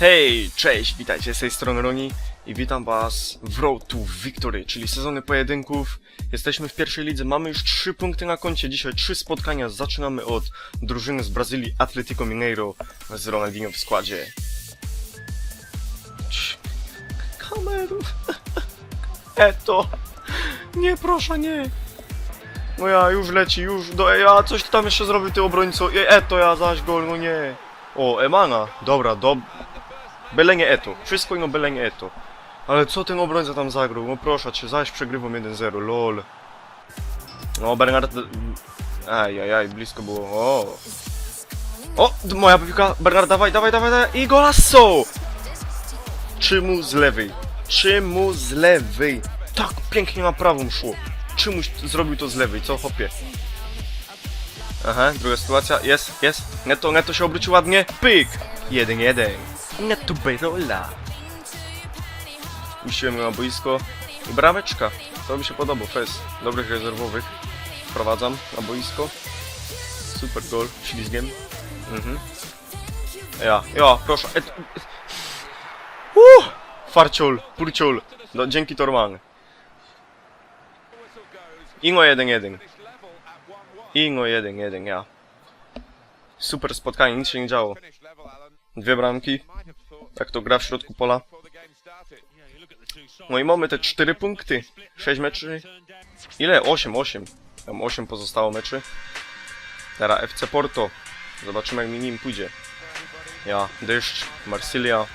Hej, cześć, witajcie z tej strony Roni i witam was w Road to Victory, czyli sezony pojedynków. Jesteśmy w pierwszej lidze, mamy już 3 punkty na koncie, dzisiaj 3 spotkania. Zaczynamy od drużyny z Brazylii Atletico Mineiro z Ronaldinho w składzie. Cii, Kameru. Eto. Nie, proszę, nie. No ja, już leci, już do... Ja, coś ty tam jeszcze zrobił, ty obrońco. E, Eto, ja zaś gol, no nie. O, Emana. Dobra, do... Byle nie etu. Wszystko ino byle nie etu. Ale co ten obrońca tam zagrał? No proszę cię, zaś przegrywam 1-0, lol. No Bernard... Ajajaj, blisko było. O, o moja piłka. Bernard, dawaj, dawaj, dawaj, dawaj. I golasso! Czymu z lewej. Czemu z lewej. Tak pięknie na prawą szło. Czymuś zrobił to z lewej, co chopie? Aha, druga sytuacja. Jest, jest. Neto, Neto się obrócił ładnie. Pyk! 1-1. Nie tu Berola. No, Puściłem na boisko. I brameczka. To mi się podoba. Fez. Dobrych rezerwowych. Wprowadzam na boisko. Super gol. Ślizgiem. Mhm. Ja, ja, proszę. Et, et. Uh, farciul, purciul. No, dzięki Torman. Ingo 1-1. Ingo 1-1, ja. Super spotkanie, nic się nie działo. Dwie bramki. Tak to gra w środku pola. No i mamy te cztery punkty. 6 meczy. Ile? 8, 8. Tam 8 pozostało meczy. Teraz FC Porto. Zobaczymy jak mi nim pójdzie. Ja, deszcz, Marsylia.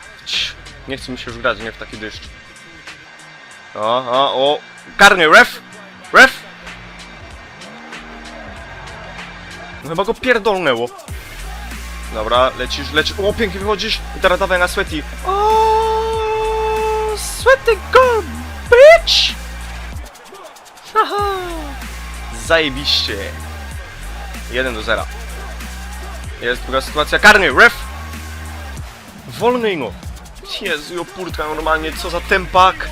Nie chce mi się już grać, nie w taki deszcz. A, a, o! Karny, ref! Ref! No chyba go pierdolnęło. Dobra, lecisz, lecisz. O, pięknie wychodzisz. I teraz dawaj na Sweaty. O, Sweaty go, bitch! Haha. Zajebiście. 1 do 0. Jest druga sytuacja. Karny, ref! Wolny no. Jezu, opórka normalnie, co za tempak.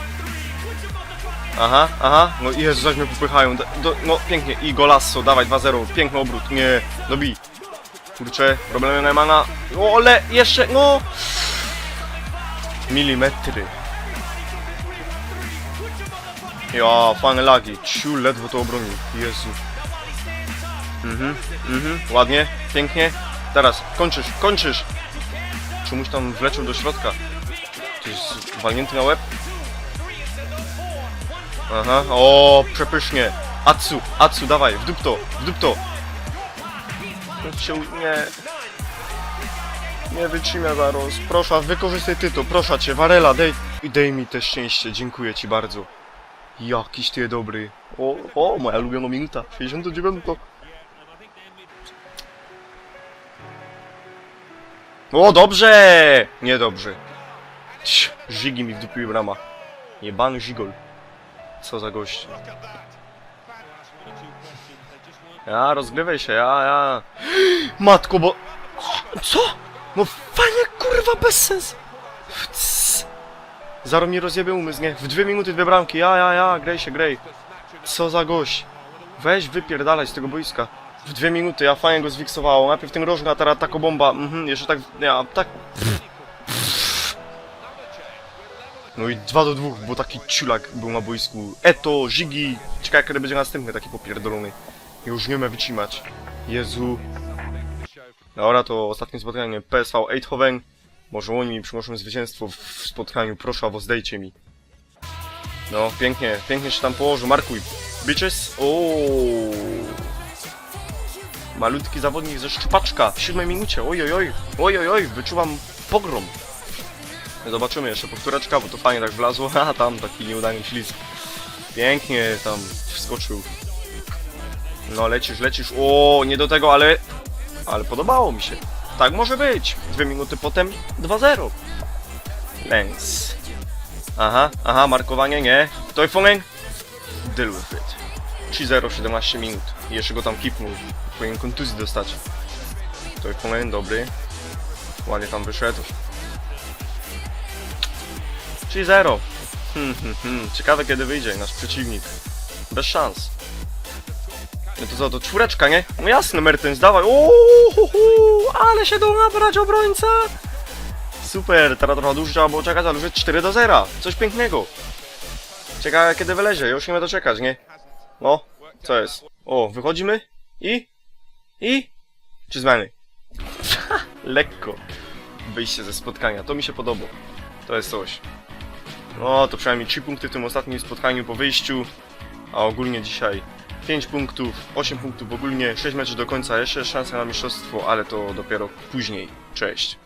Aha, aha, no i Jezu, zaś mnie popychają. Do, do, no pięknie, i golasso, dawaj 2-0, piękny obrót, nie, dobij. Kurczę, problemy Neumana. O, ale jeszcze, no! Milimetry. Ja, fajne lagi. Ciu, ledwo to obronił. Jezu. Mhm, mhm, ładnie, pięknie. Teraz, kończysz, kończysz! Czemuś tam wleciał do środka. To jest walnięty na łeb? Aha, o, przepysznie. Atsu, Atsu, dawaj, w dup to, w dup Cię, nie. Nie wytrzymia zaraz. Proszę, wykorzystaj ty to, proszę cię, Warela, daj, daj mi te szczęście, dziękuję ci bardzo. Jakiś ty dobry. O, o, moja ulubiona minuta, 69. O, dobrze! Niedobrze. Żigi mi wdupiły brama. Jebany żigol. Co za gość. Ja, rozgrywaj się, ja, ja. Matko, bo... Co? No fajnie, kurwa, bez sens. Cs. Zaro mi rozjebie umysł, nie? W dwie minuty dwie bramki, ja, ja, ja, graj się, graj. Co za gość. Weź wypierdalaj z tego boiska. W dwie minuty, ja fajnie go zwiksowało. Najpierw ten rożna, teraz taka bomba. Mhm, jeszcze tak, ja, tak... No i 2 do 2, bo taki ciulak był na boisku. Eto, Zigi. Ciekawe kiedy będzie następny taki popierdolony. Już nie ma wytrzymać. Jezu. Dobra, to ostatnie spotkanie PSV Eindhoven. Może oni mi przynoszą zwycięstwo w spotkaniu, proszę, albo zdejcie mi. No, pięknie, pięknie się tam położył, markuj. Bitches, ooo. Malutki zawodnik ze szczupaczka w siódmej minucie, oj, oj, oj, oj, oj, oj, wyczuwam pogrom. Zobaczymy jeszcze powtóreczka, bo to fajnie tak wlazło, a tam taki nieudany ślizg. Pięknie tam wskoczył. No lecisz, lecisz, o, nie do tego, ale... Ale podobało mi się. Tak może być. Dwie minuty potem 2-0. Lens. Aha, aha, markowanie, nie. Toyfonen. Deal with it. 3-0, 17 minut. I jeszcze go tam kipnął. Powinien kontuzji dostać. Toyfonen, dobry. Ładnie tam wyszedł. 3-0. Hmm, hmm, hmm. Ciekawe kiedy wyjdzie nasz przeciwnik. Bez szans. No to co, to czwóreczka, nie? No jasne, Mertens, dawaj. Uuu, ale się dał nabrać obrońca. super, teraz trochę dłużej trzeba było czekać, ale już jest 4 do 0. Coś pięknego. Ciekawe kiedy wylezie, już nie ma doczekać, nie? No, co jest? O, wychodzimy i? I? Czy zmiany? Lekko. Wyjście ze spotkania, to mi się podoba. To jest coś. No, to przynajmniej 3 punkty w tym ostatnim spotkaniu po wyjściu, a ogólnie dzisiaj 5 punktów, 8 punktów ogólnie, 6 meczów do końca, jeszcze szansa na mistrzostwo, ale to dopiero później. Cześć.